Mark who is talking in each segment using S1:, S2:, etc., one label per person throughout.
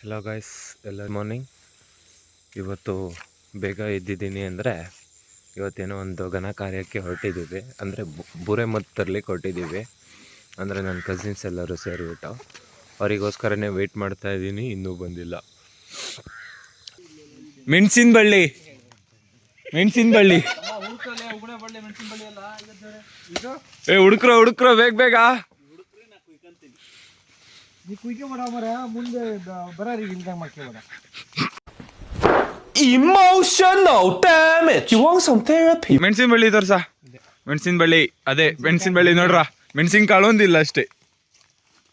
S1: Hello guys ಎಲ್ಲ morning ಇವತ್ತು ಬೇಗ ಎದ್ದಿದ್ದೀನಿ ಅಂದರೆ ಇವತ್ತೇನೋ ಒಂದು ಘನ ಕಾರ್ಯಕ್ಕೆ ಹೊರಟಿದ್ದೀವಿ. ಅಂದರೆ ಬುರೆ ಮತ್ತು ತರಲಿಕ್ಕೆ ಹೊರಟಿದ್ದೀವಿ. ಅಂದರೆ ನನ್ನ ಕಸಿನ್ಸ್ ಎಲ್ಲರೂ ಸೇರಿಬಿಟ್ಟು. ಅವರಿಗೋಸ್ಕರನೇ ವೆಯ್ಟ್ ಮಾಡ್ತಾ ಇದ್ದೀನಿ ಇನ್ನೂ ಬಂದಿಲ್ಲ. ಮೆಣಸಿನ ಬಳ್ಳಿ. ಮೆಣಸಿನ ಬಳ್ಳಿ. ಏ ಹುಡುಕ್ರ ಹುಡುಕ್ರೋ ಬೇಗ ಬೇಗ.
S2: ನೀ ಕುಯ್ಕೆ ಮಾಡ ಮರ ಮುಂದೆ ಬರಾರಿ ಇಲ್ದಂಗ ಮಾಡ್ಕೊಬೇಡ.
S3: Emotional damage you want some therapy
S1: ಮೆಣಸಿನ ಬಳ್ಳಿ ತೋರ್ಸ? ಮೆಣಸಿನ ಬಳ್ಳಿ ಅದೇ ಮೆಣಸಿನ ಬಳ್ಳಿ ನೋಡ್ರ? ಮೆಣಸಿನ ಕಾಳು ಒಂದಿಲ್ಲ ಅಷ್ಟೇ.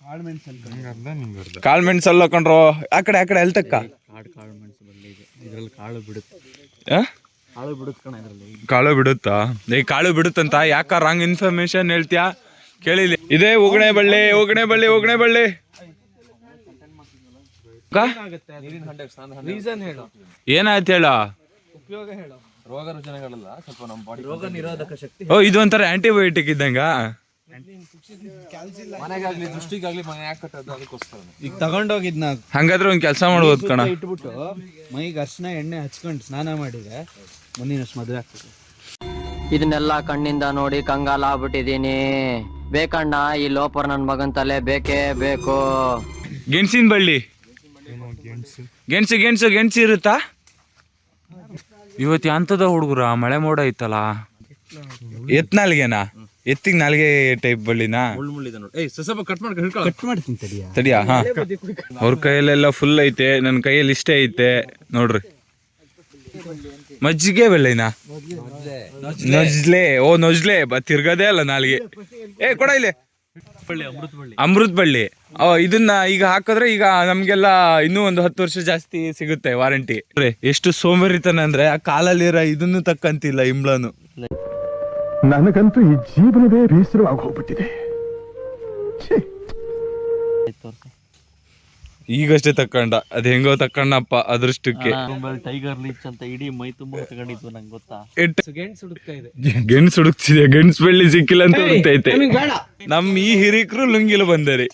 S2: ಕಾಳು ಮೆಣಸಲ್ಲ
S1: ಕಾಳು ಮೆಣಸಲ್ಲ ಕಣ್ರೋ? ಆ ಕಡೆ ಆ ಕಡೆ ತಕ್ಕ
S2: ಕಾಡು ಕಾಳು ಮೆಣಸು ಬಳ್ಳಿ ಇದೆ. ಇದ್ರಲ್ಲಿ ಕಾಳು ಬಿಡುತ್ತೆ? ಕಾಳು ಬಿಡುತ್ತೆ ಕಣ ಇದರಲ್ಲಿ.
S1: ಕಾಳು ಬಿಡುತ್ತಾ? ಏ ಕಾಳು ಬಿಡುತ್ತಂತ? ಯಾಕ ರಾಂಗ್ ಇನ್ಫಾರ್ಮೇಶನ್ ಹೇಳ್ತೀಯಾ? ಕೇಳಿಲಿ. ಇದೇ ಉಗಣೆ ಬಳ್ಳಿ ಉಗಣೆ ಬಳ್ಳಿ ಉಗಣೆ ಬಳ್ಳಿ.
S2: ರೀಸನ್ ಹೇಳು.
S1: ಏನಾಯ್ತು ಹೇಳ?
S2: ಉಪಯೋಗ ಹೇಳು.
S3: ರೋಗ ರುಜಿನಗಳೆಲ್ಲ ಸ್ವಲ್ಪ ನಮ್ಮ ಬಾಡಿ
S2: ರೋಗ ನಿರೋಧಕ ಶಕ್ತಿ
S1: ಓ ಇದು ಒಂಥರ ಆಂಟಿಬಯೋಟಿಕ್ ಇದ್ದಂಗ?
S3: ಮನೆಗಾಗ್ಲಿ ದೃಷ್ಟಿಗಾಗ್ಲಿ ಮನೆ ಯಾಕೆ ಕಟ್ಟೋದು ಅದಕ್ಕೋಸ್ಕರ.
S2: ಈಗ ತಗೊಂಡೋಗಿದ್ನ
S1: ಹಂಗಾದ್ರೆ ಒಂದ್ ಕೆಲಸ ಮಾಡ್ಬೋದು ಕಣ.
S2: ಇಟ್ಬಿಟ್ಟು ಮೈಗೆ ಅರ್ಶನ ಎಣ್ಣೆ ಹಚ್ಕೊಂಡು ಸ್ನಾನ ಮಾಡಿದ್ರೆ ಮುಂದಿನ ವರ್ಷ ಮದುವೆ ಆಗ್ತದೆ.
S4: ಇದನ್ನೆಲ್ಲ ಕಣ್ಣಿಂದ ನೋಡಿ ಕಂಗಾಲ ಆಗ್ಬಿಟ್ಟಿದೀನಿ. ಬೇಕಣ್ಣ ಈ ಲೋಪರ್ ನನ್ ಮಗನ್ ತಲೆ ಬೇಕೇ ಬೇಕು.
S1: ಗೆಣಸಿನ ಬಳ್ಳಿ. ಗೆಣಸು ಗೆಣಸು ಗೆಣಸು ಇರುತ್ತಾ? ಇವತ್ತು ಅಂತದ ಹುಡುಗರ ಮಳೆ ಮೋಡ ಐತಲ್ಲ? ಎತ್ ನಾಲ್ಗೆನಾ? ಎತ್ತಿಗೆ ನಾಲ್ಗೆ ಟೈಪ್ ಬಳ್ಳಿನಾ?
S3: ಮುಳ್ಳು ಮುಳ್ಳಿದೆ ನೋಡಿ. ಏಯ್ ಸ್ವಲ್ಪ ಕಟ್ ಮಾಡಿ ಹಿಡ್ಕೊಳ್ಳ
S2: ಕಟ್ ಮಾಡ್ತೀನಿ ತಡಿಯ.
S1: ತಡಿಯಾ? ಹಾ. ಅವ್ರ ಕೈಯಲ್ಲೆಲ್ಲ ಫುಲ್ ಐತೆ ನನ್ನ ಕೈಯಲ್ಲಿ ಇಷ್ಟೇ ಐತೆ. ನೋಡ್ರಿ. ಮಜ್ಜಿಗೆ ಬೆಳ್ಳಿನಾ? ನೊಜ್ಲೆ. ಓ ನೊಜ್ಲೆ. ಬ ತಿರ್ಗದೇ ಅಲ್ಲ ನಾಲ್ಗೆ. ಏ ಕೊಡ ಇಲ್ಲಿ. ಅಮೃತ ಬಳ್ಳಿ ಇದನ್ನ ಈಗ ಹಾಕಿದ್ರೆ ಈಗ ನಮ್ಗೆಲ್ಲ ಇನ್ನೂ ಒಂದು ಹತ್ತು ವರ್ಷ ಜಾಸ್ತಿ ಸಿಗುತ್ತೆ ವಾರಂಟಿ. ಎಷ್ಟು ಸೋಮರಿತನ ಅಂದ್ರೆ ಆ ಕಾಲಲ್ಲಿರೋ ಇದನ್ನು ತಕ್ಕಂತಿಲ್ಲ ಇಂಬ್ಳನು
S5: ನನಗಂತೂ ಈ ಜೀವನವೇ ಬೇಸರವಾಗಿ ಹೋಗ್ಬಿಟ್ಟಿದೆ ಛೇ
S1: ಈಗಷ್ಟೇ ತಕ್ಕಂಡ. ಅದ್ ಹೆಂಗೋ ತಕ್ಕಣ್ಣಪ್ಪ ಅದೃಷ್ಟಕ್ಕೆ.
S6: ಟೈಗರ್ ಲೀಚ್ ಅಂತ ಇಡೀ ಮೈ ತುಂಬಾ ತಗೊಂಡಿದ್ವು ನಂಗೆ ಗೊತ್ತಾ?
S1: ಎಟ್
S2: ಗೆಣಸು ಹುಡುಕ್ತಾ ಇದೆ.
S1: ಗೆಣಸು ಹುಡುಕ್ತಿದೆ. ಗೆಣ್ಸ್ ಬೆಳ್ಳಿ ಸಿಕ್ಕಿಲ್ಲ ಅಂತ ಗೊತ್ತೈತೆ ನಮ್ ಈ ಹಿರಿಕರು ಲುಂಗಿಲು ಬಂದರಿ.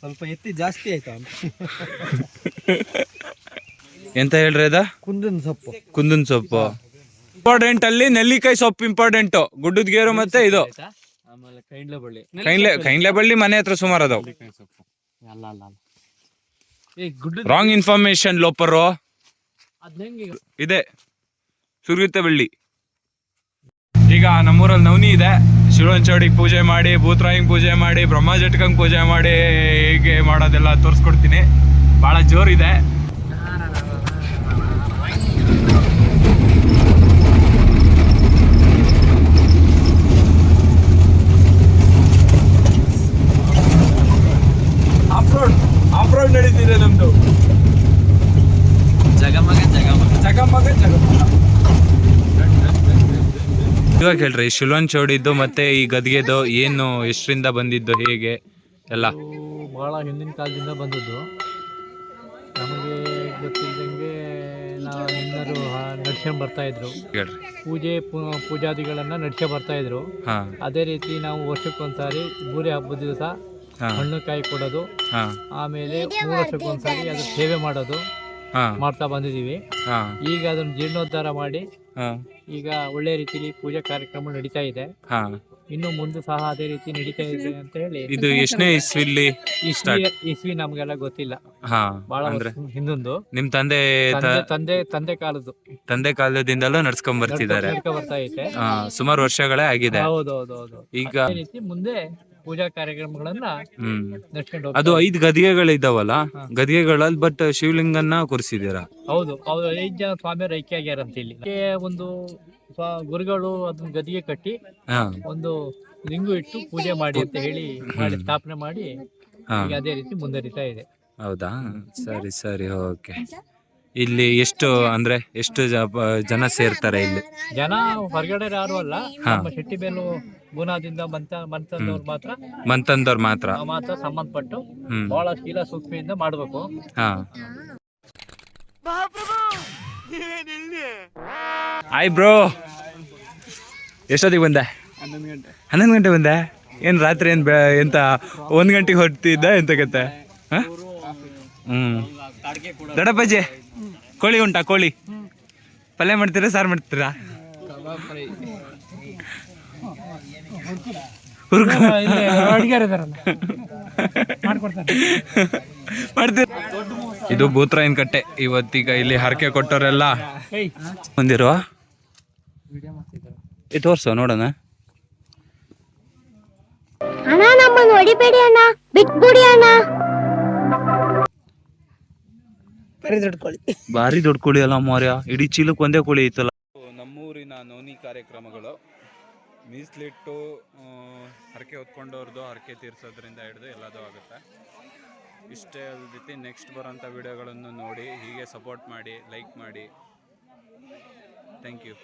S2: ಸ್ವಲ್ಪ ಎತ್ತಿ ಜಾಸ್ತಿ ಆಯ್ತಾ ಅಂತ.
S1: ಎಂತ ಹೇಳ್ರಿ ಅದ?
S2: ಕುಂದನ್ ಸೊಪ್ಪು.
S1: ಕುಂದನ್ ಸೊಪ್ಪು. ಇಂಪಾರ್ಟೆಂಟ್ ಅಲ್ಲಿ ನೆಲ್ಲಿಕಾಯಿ ಸೊಪ್ಪು ಇಂಪಾರ್ಟೆಂಟ್ ಗುಡ್ಡದ ಗೇರು ಮತ್ತೆ ಇದು.
S6: ಆಮೇಲೆ ಕೈಂಡ್ಲೆ ಬಳ್ಳಿ.
S1: ಕೈಂಡ್ಲೆ ಕೈನ್ಲೆ ಬಳ್ಳಿ ಮನೆ ಹತ್ರ ಸುಮಾರು ಅದಾವ.
S6: ಅಲ್ಲ ಅಲ್ಲ ಅಲ್ಲ.
S2: ಏ ಗುಡ್ಡ
S1: ರಾಂಗ್ ಇನ್ಫಾರ್ಮೇಶನ್ ಲೋಪರು.
S2: ಅದ್ ಹೆಂಗೆ
S1: ಇದೆ. ಸುರಿಯುತ್ತೆ ಬೆಳ್ಳಿ. ಈಗ ನಮ್ಮೂರಲ್ಲಿ ನವನಿ ಇದೆ. ಶಿವನ್ ಚೌಡಿಗೆ ಪೂಜೆ ಮಾಡಿ ಭೂತರಾಯಿಂಗ್ ಪೂಜೆ ಮಾಡಿ ಬ್ರಹ್ಮ ಜಟ್ಕಂ ಪೂಜೆ ಮಾಡಿ ಹೇಗೆ ಮಾಡೋದೆಲ್ಲ ತೋರಿಸ್ಕೊಡ್ತೀನಿ. ಭಾಳ ಜೋರಿದೆ. ಇವಾಗ ಹೇಳ್ರಿ ಶಿಲ್ವನ್ ಚೌಡಿದ್ದು ಮತ್ತೆ ಈ ಗದ್ಗೆದು ಏನು ಎಷ್ಟರಿಂದ ಬಂದಿದ್ದು ಹೇಗೆ ಎಲ್ಲ?
S6: ಭಾಳ ಬಹಳ ಹಿಂದಿನ ಕಾಲದಿಂದ ಬಂದದ್ದು. ನಮಗೆ ಗೊತ್ತಿದ್ದಂಗೆ ನಾವು ನಡ್ಸ್ಕೊಂಡ್ ನಡ್ಸ್ಕೊಂಡು ಬರ್ತಾ ಇದ್ರು.
S1: ಹೇಳ್ರಿ.
S6: ಪೂಜೆ ಪೂ- ಪೂಜಾದಿಗಳನ್ನ ನಡ್ಸ್ಕೊಂಡ್ ಬರ್ತಾ ಇದ್ರು.
S1: ಹಾ.
S6: ಅದೇ ರೀತಿ ನಾವು ವರ್ಷಕ್ಕೊಂದ್ಸಾರಿ ಬೂರಿ ಹಬ್ಬದ ದಿವಸ
S1: ಹಾ.
S6: ಹಣ್ಣು ಕಾಯಿ ಕೊಡೋದು.
S1: ಹಾ.
S6: ಆಮೇಲೆ ಮೂರು ವರ್ಷಕ್ಕೊಂದ್ಸಾರಿ ಅದ್ರ ಸೇವೆ ಮಾಡೋದು. ಮಾಡ್ತಾ ಬಂದಿದೀವಿ
S1: ಹಾ.
S6: ಈಗ ಅದನ್ನ ಜೀರ್ಣೋದ್ಧಾರ ಮಾಡಿ
S1: ಹಾ.
S6: ಈಗ ಒಳ್ಳೆ ರೀತಿಲಿ ಪೂಜಾ ಕಾರ್ಯಕ್ರಮ ನಡೀತಾ ಇದೆ.
S1: ಹಾ.
S6: ಇನ್ನು ಮುಂದೆ ಸಹ ಅದೇ ರೀತಿ ನಡೀತಾ ಇದೆ ಅಂತ ಹೇಳಿ.
S1: ಇದು ಎಷ್ಟನೇ ಇಸ್ವಿಲಿ
S6: ಇಸ್ವಿ ಇಸ್ವಿ ನಮ್ಗೆಲ್ಲ ಗೊತ್ತಿಲ್ಲ.
S1: ಹಾ
S6: ಬಹಳ ಹಿಂದೊಂದು.
S1: ನಿಮ್ ತಂದೆ
S6: ತಂದೆ ತಂದೆ ಕಾಲದ್ದು.
S1: ತಂದೆ ಕಾಲದಿಂದಲೂ ನಡ್ಸ್ಕೊಂಡ್ ಬರ್ತಿದ್ದಾರೆ.
S6: ಬರ್ತಾ ಐತೆ.
S1: ಹಾ ಸುಮಾರು ವರ್ಷಗಳೇ ಆಗಿದೆ.
S6: ಹೌದು ಹೌದು ಹೌದು
S1: ಈಗ
S6: ಮುಂದೆ ಪೂಜಾ ಕಾರ್ಯಕ್ರಮಗಳನ್ನ
S1: ಅದು ಐದು ಗದಿಗೆಗಳಿದಾವಲ್ಲ. ಗದಿಗೆಗಳಲ್ಲಿ ಬಟ್ ಶಿವಲಿಂಗನ್ನ ಕೂರಿಸಿದೀರ
S6: ಹೌದು ಅವ್ರು ಐದು ಜನ ಸ್ವಾಮಿಯವರು ಐಕ್ಯ ಆಗ್ಯಾರ ಅಂತ ಇಲ್ಲಿ ಇಲ್ಲಿ ಒಂದು ಸ್ವ- ಗುರುಗಳು ಅದನ್ನ ಗದಿಗೆ ಕಟ್ಟಿ
S1: ಹಾ.
S6: ಒಂದು ಲಿಂಗು ಇಟ್ಟು ಪೂಜೆ ಮಾಡಿ ಅಂತ ಹೇಳಿ ಮಾಡಿ ಸ್ಥಾಪನೆ ಮಾಡಿ
S1: ಹಾ.
S6: ಈಗ ಅದೇ ರೀತಿ ಮುಂದುವರಿತಾ ಇದೆ.
S1: ಹೌದಾ? ಸರಿ ಸರಿ ಓಕೆ. ಇಲ್ಲಿ ಎಷ್ಟು ಅಂದ್ರೆ ಎಷ್ಟು ಜನ ಸೇರ್ತಾರೆ ಇಲ್ಲಿ?
S6: ಜನ ಹೊರಗಡೆ ಯಾರು ಅಲ್ಲ
S1: ಶೆಟ್ಟಿ
S6: ನಮ್ಮ ಶೆಟ್ಟಿಬೇಲು ಗುಣದಿಂದ ಬಂತ ಮಂತಂದವ್ರು ಮಾತ್ರ.
S1: ಮಂತಂದವ್ರು ಮಾತ್ರ.
S6: ಮಾತ್ರ ಸಂಬಂಧಪಟ್ಟು ಬಹಳ ಶೀಲ ಸೂಕ್ಷ್ಮೆಯಿಂದ ಮಾಡ್ಬೇಕು.
S1: ಹಾ. ಹಾಯ್ ಬ್ರೋ ಎಷ್ಟೊತ್ತಿಗೆ ಬಂದೆ?
S2: ಹನ್ನೊಂದು ಗಂಟೆ.
S1: ಹನ್ನೊಂದು ಗಂಟೆ ಬಂದೆ? ಏನ್ ರಾತ್ರಿ ಏನ್ ಬೆ- ಎಂತ ಒಂದ್ ಗಂಟೆಗೆ ಹೊರಟಿದ್ದ ಎಂತ ಕತೆ? ಹಾ? ಹ್ಮ್. ದೊಡ್ಡಪ್ಪಾಜಿ ಕೋಳಿ ಉಂಟಾ ಕೋಳಿ? ಪಲ್ಯ ಮಾಡ್ತೀರಾ ಸಾರು ಮಾಡ್ತೀರಾ? ಇದು ಭೂತ್ರಾಯನ್ ಕಟ್ಟೆ. ಇವತ್ತೀಗ ಇಲ್ಲಿ ಹರಕೆ ಕೊಟ್ಟವರೆಲ್ಲ. ಬಂದಿರುವ? ತೋರ್ಸ ತೋರ್ಸು ನೋಡೋಣ.
S7: ಅಣ್ಣ ನಮ್ಮನ್ನು ಹೊಡಿಬೇಡಿ ಅಣ್ಣ. ಬಿಟ್ಬಿಡಿ ಅಣ್ಣ.
S1: ಭಾರಿ ದೊಡ್ಡ ಕೋಳಿ. ಅಲ್ಲ ಮೌರ್ಯ? ಇಡೀ ಚೀಲಕ್ಕೆ ಒಂದೇ ಕೋಳಿ ಐತಲ್ಲ. ನಮ್ಮೂರಿನ ನೋನಿ ಕಾರ್ಯಕ್ರಮಗಳು. ಮೀಸಲಿಟ್ಟು ಹರಕೆ ಹೊತ್ಕೊಂಡವ್ರದ್ದು ಹರಕೆ ತೀರ್ಸೋದ್ರಿಂದ ಹಿಡಿದು ಎಲ್ಲದೂ ಆಗುತ್ತೆ. ಇಷ್ಟೇ ಅಲ್ದಿತಿ ನೆಕ್ಸ್ಟ್ ಬರೋಂಥ ವಿಡಿಯೋಗಳನ್ನು ನೋಡಿ ಹೀಗೆ ಸಪೋರ್ಟ್ ಮಾಡಿ ಲೈಕ್ ಮಾಡಿ. Thank you